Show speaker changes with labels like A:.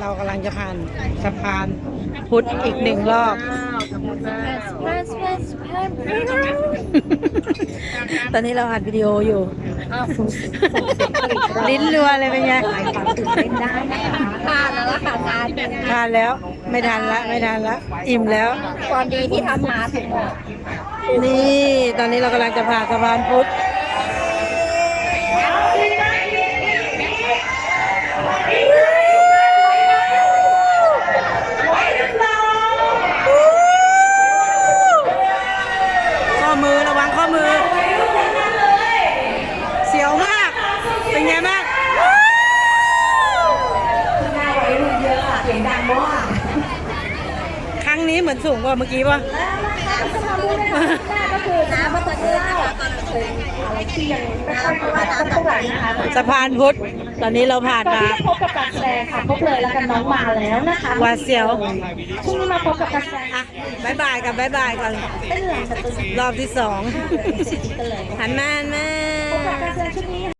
A: เรากำลังจะผ่านสะพานพุทธอีกหนึ่งรอบ ตอนนี้เราอัดวิดีโออยู่ ลิ้นรัวเลยเป็นไง
B: ผ่านแล้วล่ะค่ะงาน
A: ทานแล้วไม่ทันละไม่ทันละ อิ่มแล้ว
B: ความดีที่ทำมาถึง
A: นี่ ตอนนี้เรากำลังจะผ่านสะพานพุทธ มือระวังข้อมือ เสียวมาก เป็นไงบ้างครั้งนี้เหมือนสูงกว่าเมื่อกี้ป่ะ
B: ที่ยังน้ำเพราะว่าน้ำเท่าไหร่นะคะ
A: สะพานพุทธตอนนี้เราผ่าน
C: ตอน
A: มา
C: ที่ได้พบกับการแสดงค่ะพบเลยแล้วกันน้องมาแล้วนะคะ
A: หวาดเสียว
C: พรุ่งนี้มาพบกับการแสดง
A: อะบายบายกับบายบายก่อน
C: เป็นเหลืองแต่ตัวสี
A: รอบที่สอง
C: กันเลย
A: หันมาหันมา